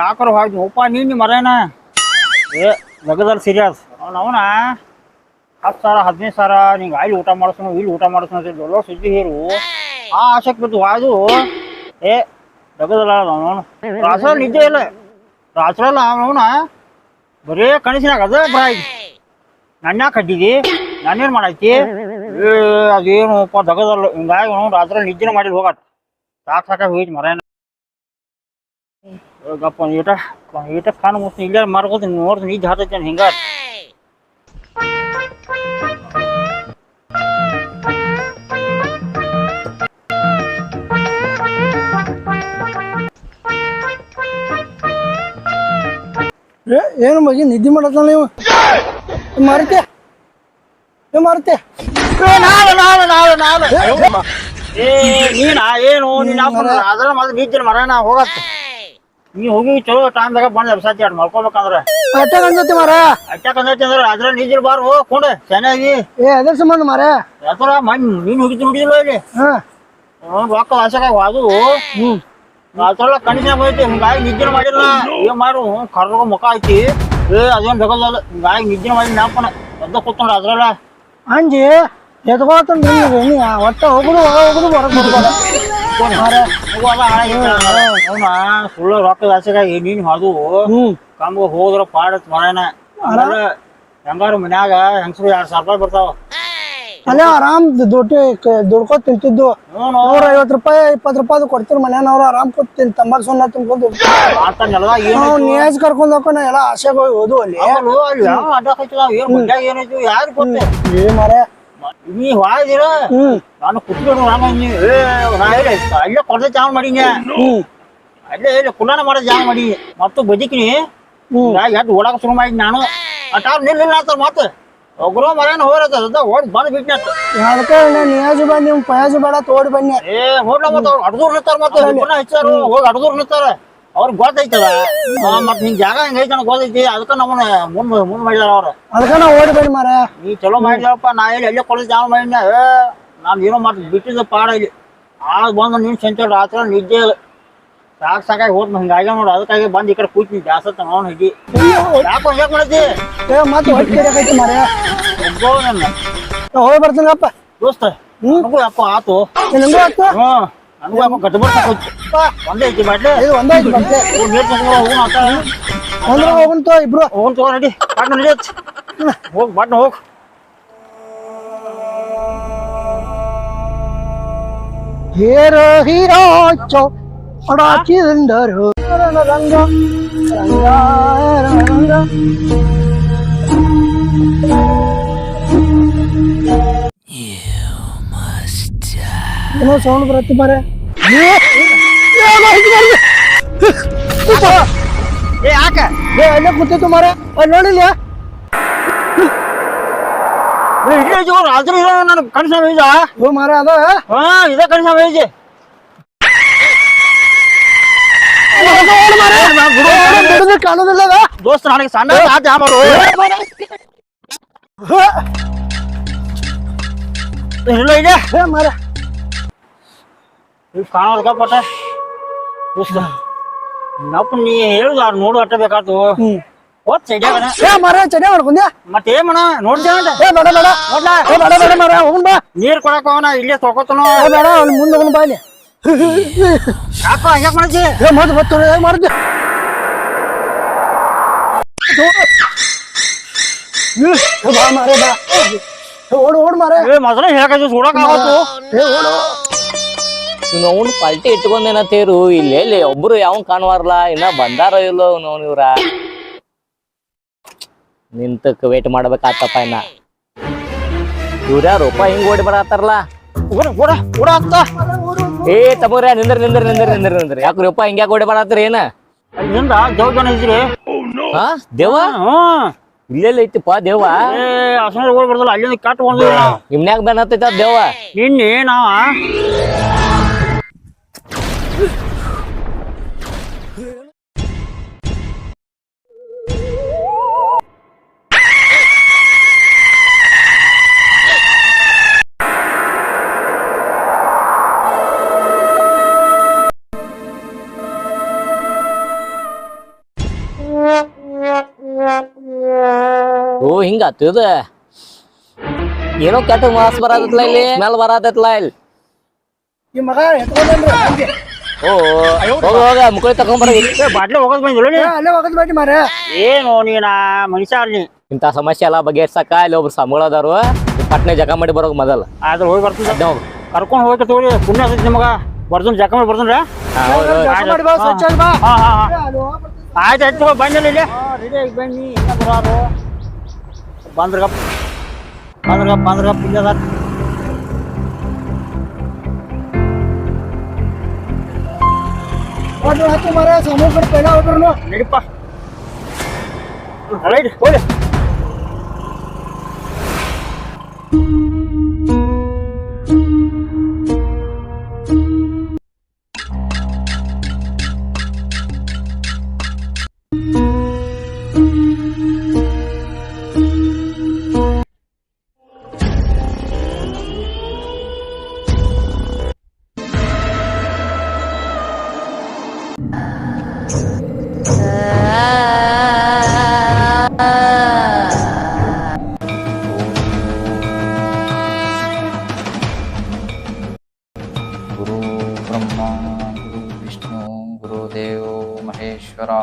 ಯಾಕಾರ ಹೋಗಿ ಉಪ್ಪ ನೀನು ಮರೇನ? ಏ ಜಗದಲ್ಲಿ ಸೀರಿಯಸ್ ಅವನ ಹತ್ತು ಸಾವಿರ, ಹದಿನೈದು ಸಾವಿರ, ನಿಂಗೆ ಅಲ್ಲಿ ಊಟ ಮಾಡಿಸ್ನು, ಇಲ್ಲಿ ಊಟ ಮಾಡಿಸ್ನು ಅಂತ ಎಲ್ಲೋ ಸುದ್ದಿ ಹೇರು. ಆ ಆಸಕ್ತಿ ಬಿದ್ದು ಹಾಯ್ದು ಏ ಜಗದಲ್ಲ ಅವನು. ರಾತ್ರಿ ನಿದ್ದೆ ಇಲ್ಲ. ರಾತ್ರಿ ಅಲ್ಲ ಅವನ, ಬರೇ ಕನಸಿನಾಗ ಅದ ಬಾಯ್ ನನ್ನ ಕಟ್ಟಿದಿ ನಾನೇನು ಮಾಡೈತಿ ಏ ಅದೇನಪ್ಪ ದಗದಲ್ಲ ಹಿಂಗಾಗಿ ಅವನು ರಾತ್ರಿ ನಿದ್ದೆ ಮಾಡಿ ಹೋಗತ್ತ ಸಾಕು ಸಾಕಾಗಿ ಹೋಯ್ತು ಮರೇನ. ಗಪ್ಪ ಈಟ ಈಟ ಕಾಣ ಮುಸ್ತು ಇಲ್ಲೇ ಮಾರ್ಕೋತೀನಿ ನೋಡ್ತೀನಿ ನಿದ್ದೆ ಹತ್ತೈತೆ ಹಿಂಗ ಏ ಏನು ಮಗಿ ನಿದ್ದೆ ಮಾಡತ್ತ ನೀವು? ಮಾರುತ್ತೆ ಏ ಮಾರುತ್ತೆ ನೀನಾ ಏನು? ನೀನ್ ಅದ್ರ ಮಾತ್ರ ನಿದ್ದೆ ನಾ ಹೋಗತ್ತ. ನೀ ಹೋಗಿ ಚಲೋ ಟೈಮ್ದಾಗ ಬಂದ ಅಡ್ ಮಾಡ್ಕೋಬೇಕಂದ್ರ ಅಟ್ಟಾಗ ಅನ್ಸತ್ತೆ ಮಾರ ಅಟ್ಯಾಕ್ ಅಂದೈತಿ ಅಂದ್ರೆ ಅದ್ರ ನೀಜಿಲ್ ಬಾರ ಹೋ ಕೊಂಡ ಚೆನ್ನಾಗಿ. ಏ ಅದ್ರ ಸಂಬಂಧ ಮಾರ ಯಾತರ ಮನ್ ನೀನ್ ಹೋಗಿ ನೋಡಿದಿಲ್ಲ ಇಲ್ಲಿ? ಹಾ. ರೊಕ್ಕ ವಾಸಕ ಅದು ಅದ್ರಲ್ಲ ಕಣಿಸ್ನಾಗ ಹೋಯ್ತಿ ಹಿಂಗಾಗಿ ನಿದ್ದೆ ಮಾಡಿಲ್ಲ. ಏನ್ ಮಾಡು ಕರ್ಗ ಮುಖ ಐತಿ. ಏ ಅದೇನ್ ಬೇಕಲ್ಲ ಹಿಂಗಾಗಿ ನಿದ್ದೆ ಮಾಡಿ ನಾಪನ ಎದ್ದ ಕೂತ್ಕೊಂಡ ಅದ್ರಲ್ಲ. ಅಂಜಿ ಎದ್ಕೋತನ್ ನೀ ಒಟ್ಟ ಹೋಗುದು ಹೊರ ಹೋಗುದು ಹೊರಗೆ ಅವನ ಸುಳ್ಳು ರೊಕ್ಕದ ಆಸೆಗಾಗಿ ನೀನ್ ಹ್ಮ್ ಕಮ್ಗ ಹೋದ್ರ ಪಾಡತ್ ಆಮೇಲೆ ಹೆಂಗಾರು ಮನ್ಯಾಗ ಹೆಂಗಸರು ಎರಡ್ ಸಾವಿರ ರೂಪಾಯಿ ಬರ್ತಾವ ಅಲ್ಲೇ ಆರಾಮ್ ದುಡ್ಡು ದುಡ್ಕೋತ ತಿಂತಿದ್ದು ನೂರ ಐವತ್ತು ರೂಪಾಯಿ ಇಪ್ಪತ್ತು ರೂಪಾಯಿ ಕೊಡ್ತೀರಿ ಮನ್ಯಾನವ್ರು ಆರಾಮ್ ಕೂತ್ ತಂಬಾಕ್ ಸುಣ್ಣ ನಾವು ನೇಜ್ ಕರ್ಕೊಂಡ್ ಹೋಗ್ಕೊಂಡು ಎಲ್ಲ ಆಸೆಗೆ ಹೋಗಿ ಓದು ಅಲ್ಲಿ ಏನ್ ಏ ಮಾರೇ ನೀ ಹಾಯ್ದಿರ ಹ್ಮ್. ನಾನು ಕುತ್ಕೊಂಡು ನಾನು ನೀ ಅಲ್ಲೇ ಕೊಡ್ದೆ ಚಾವ್ ಮಾಡೀನಿ ಅಲ್ಲೇ ಹೇಳಿ ಕುಲಾನ ಮಾಡೋದು ಜಾಗ ಮಾಡಿ. ಮತ್ತು ಬದುಕಿನಿ. ಎದ್ದು ಓಡಾಕ ಶುರು ಮಾಡಿದ್ ನಾನು. ಅಟಾರ್ ನಿಲ್ಲಿಲ್ಲ ಅಂತ ಮತ್ತೆ ಒಗ್ರೋ ಮರೇನ ಹೋರತ್ತ ಓಡಿ ಬಂದ್ ಬಿಟ್ನತ್ತ ಅದಕ್ಕೆ ನಿಯಾಜು ಬಾ ನೀವು ಪಯಾಜು ಬೇಡ ತೋಡಿ ಬನ್ನಿ. ಏ ಹೋಗ್ಲ ಮತ್ತೆ ಅಡ್ದೂರ್ ನಿಂತಾರ ಮತ್ತೆ ಹೆಚ್ಚಾರು ಹೋಗಿ ಅಡ್ದೂರ್ ನಿಂತಾರ. ಅವ್ರಿಗೆ ಗೊತ್ತೈತದ? ಮತ್ತೆ ನಿನ್ ಜಾಗ ಹಿಂಗ್ ಐತೆ ನನಗೆ ಗೊತ್ತೈತಿ? ಅದಕ್ಕ ನಮ್ಮನ್ನ ಮುಂದ್ ಮುಂದ್ ಮಾಡಿದಾರ ಅವ್ರ. ಅದಕ್ಕ ನಾವು ಓಡಿ ಬನ್ನಿ ಮಾರ ನೀ ಚಲೋ ಮಾಡಿದಪ್ಪ ನಾ ಎಲ್ಲಿ ಎಲ್ಲೇ ಕೊಡೋದು ಯಾವ ಮಾಡಿನ ನಾನು ಏನೋ ಮಾಡ್ ಬಿಟ್ಟಿದ್ದ ಪಾಡ ಇಲ್ಲಿ. ಆಗ ಬಂದು ನೀನು ಸಂಚೆ ರಾತ್ರಿ ನಿದ್ದೆ ಸಾಕ್ ಸಾಕು ಸಾಕಾಗಿ ಹೋದ್ ಹಿಂಗಾಗ್ಯ ನೋಡು. ಅದಕ್ಕಾಗಿ ಬಂದು ಈ ಕಡೆ ಕೂತೀನಿ ಜಾಸ್ತಿ ನೋಡ್ ಹಿಡಿ ಯಾಕೋ ಯಾಕೆ ಮಾಡೈತಿ? ಮತ್ತೆ ಹೊಟ್ಟೆ ಮಾರ ಹೋಗಿ ಬರ್ತೀನಪ್ಪ. ದೋಸ್ತ ಹ್ಞೂ ಅಪ್ಪ ಆತು. ನಿಂಗೂ ಹ್ಞೂ ನನಗೂ ಅಪ್ಪ ಗಟ್ಟಿ ಬರ್ಸಕ್ಕೆ ಒಂದೇ ಐತಿ ಬಾಟ್ಲಿ ಇದು ಒಂದೇ ಐತಿ ಬಂತೆ ನೀರು ತಗೊಂಡು ಹೋಗು ಆತ ಅಂದ್ರೆ ಹೋಗಂತ ಇಬ್ರು ಹೋಗ್ ತಗೋ ನಡಿ ಬಾಟ್ನ ನಡಿಯತ್ ಹೋಗ್ ಬಾಟ್ನ ಹೋಗ್ ಹೀರೋ ಹೀರೋ ಚೌ ಅಡಾಚಿಂದರು ರಂಗ ರಂಗ ರಂಗ ಏನೋ ಸೌಂಡ್ ಬರುತ್ತೆ ಮಾರೆ ಏ ಯಾಕೆ? ಏ ಅಲ್ಲೇ ಕೂತಿತ್ತು ಮಾರೆ ಅಲ್ಲಿ ನೋಡಿಲ್ಲ ಇಲ್ಲೇ ಜೋರು ರಾತ್ರಿ ಇದೆ ನನ್ನ ಕನಸ ಬೀಜ ಓ ಮಾರೆ ಅದ? ಹಾ ಇದೇ ಕನಸ ಬೀಜ ಬಿಡದು ಕಾಣೋದಿಲ್ಲ ಅದ? ದೋಸ್ತ ನನಗೆ ಸಣ್ಣ ಆತ ಇಲ್ಲ ಇದೆ ಮಾರೆ ಕಾಣೋದಕ್ಕ ಪಟ್ಟ? ದೋಸ್ತ ನಪ್ಪ ನೀ ಹೇಳುದ ನೋಡು ಅಟ್ಟ ಬೇಕಾತು. ಓದ್ ಸೈಡ್ಯಾಗನ ಏ ಮಾರೆ ಚೆನ್ನಾಗಿ ಮಾಡ್ಕೊಂಡ್ಯಾ? ಮತ್ತೆ ಏನ್ ಮಣ ನೋಡ್ತೀಯ ಏ ಬೇಡ ಬೇಡ. ನೋಡ್ಲಾ? ಏ ಬೇಡ ಬೇಡ ಮಾರೆ ಹೋಗುನ್ ಬಾ. ನೀರ್ ಕೊಡಕ ಅವನ ಇಲ್ಲೇ ತೊಗೊತನು ಏ ಬೇಡ ಅವ್ನು ಮುಂದೆ ಹೋಗುನ್ ಬಾ ಇಲ್ಲಿ ಯಾಕ ಹಂಗ್ಯಾಕ್ ಮಾಡತಿ ಏ ಮತ್ತೆ ಮತ್ತೆ ಏ ಮಾಡಿದ್ದೆ. ಬಾ ಮಾರೇ ಬಾ. ಏ, ಓಡು ಓಡು ಮಾರೆ ಏ ಮೊದಲ ಹೇಳಕ ಸುಡಕ್ ಆಗತ್ತು ಏ ಓಡು. ಅವ್ನು ಪಲ್ಟಿ ಇಟ್ಕೊಂಡೇನತ್ತೇರು ಇಲ್ಲಿ ಎಲ್ಲಿ ಒಬ್ರು ಯಾವ ಕಾಣುವಾರ್ಲ? ಇನ್ನ ಬಂದಾರ ಇಲ್ಲೋ ನೋನ್ ಇವ್ರ? ನಿಂತಕ್ ವೇಟ್ ಮಾಡ್ಬೇಕಾತಪ್ಪ ಇನ್ನ. ಇವ್ರ್ಯಾರು ರೂಪಾಯಿ ಹಿಂಗ್ ಓಡಿ ಬರತ್ತಾರಲ್ಲ? ಏ ತಗೋರ ನಿಂದ್ರ ನಿಂದ್ರ ನಿಂದ್ರ ನಿಂದ್ರ ನಿಂದ್ರ. ರೂಪ ರೂಪಾಯಿ ಹಿಂಗ್ಯಾಕ್ ಓಡಿ ಬರತ್ತಾರ ಏನ? ಅಲ್ಲಿಂದ ದೇವ್ ಜನ ಇದ್ರಿ? ಹಾ ದೇವ? ಇಲ್ಲೆಲ್ಲ ಐತಿಪ್ಪ ದೇವ? ಏ ಅಸನ ಓಡ್ ಬರ್ದಲ್ಲ ಅಲ್ಲಿಂದ ಕಟ್ ನಾವು ನಿಮ್ನ್ಯಾಗ ಬೆನ್ ಹತ್ತೈತ ದೇವ? ನಿನ್ನೆ ನಾವ ಹಿಂಗ ಏನೋ ಕೆಟ್ಟ ಮಾಸ್ ಬರತೈತ್ಲ ಇಲ್ಲಿ? ಸ್ಮೆಲ್ ಬರತೈತ್ಲ ಇಲ್ಲಿ? ಈ ಮಗ ಎತ್ಕೊಂಡ್ರಿ ಓ ಹೋಗ ಹೋಗ ಮುಕ್ಕಳಿ ಬಾಟ್ಲಿ ಹೋಗೋದ್ ಬಂದಿಲ್ಲ ಅಲ್ಲೇ ಹೋಗದ್ ಮಾರೇ ಏನು ನೀನ ಮನುಷ್ಯ ಅಲ್ಲಿ ಇಂಥ ಸಮಸ್ಯೆ ಎಲ್ಲ ಬಗೆಹರ್ಸಕ ಇಲ್ಲಿ ಒಬ್ರು ಸಂಬಳದಾರು ಪಟ್ನೆ ಜಗ ಮಾಡಿ ಬರೋಕ್ ಮೊದಲ. ಆದ್ರೆ ಹೋಗಿ ಬರ್ತದೆ. ಹೋಗು. ಕರ್ಕೊಂಡು ಹೋಗಿ ತಗೋರಿ. ಪುಣ್ಯ ಆಗ್ತೈತಿ ನಿಮಗ. ಬರ್ದನ್ ಜಕ ಮಾಡಿ ಬರ್ತೀನಿ ಹಾ, ಹೌದು, ಹೌದು. ಜಳಕ ಮಾಡಿ ಬಾ ಬಾ. ಹಾ ಹಾ ಹಾ. ಏ, ಅಲ್ಲಿ ಆಯ್ತು ಆಯ್ತು ಬಂದಿಲ್ಲ ಇಲ್ಲಿ. ಬನ್ನಿ. ಇಲ್ಲ ಬರೋರು ಬಂದ್ರಗಪ್ಪ. ಬಂದ್ರಗಪ್ಪ ಬಂದ್ರಗಪ್ಪ ಇಲ್ಲ ಅದಾರ. ನೋಡ್ರಿ ಹತ್ತು ಮಾರೇ ಸಮೂಹ ಕಡೆ ಪೈಲ ಹೋಗ್ರು ನಡಿಪ್ಪ. ರೈಟ್ ಹೋಗಿ. गुरु ब्रह्मा गुरु विष्णु गुरुदेवो महेश्वरा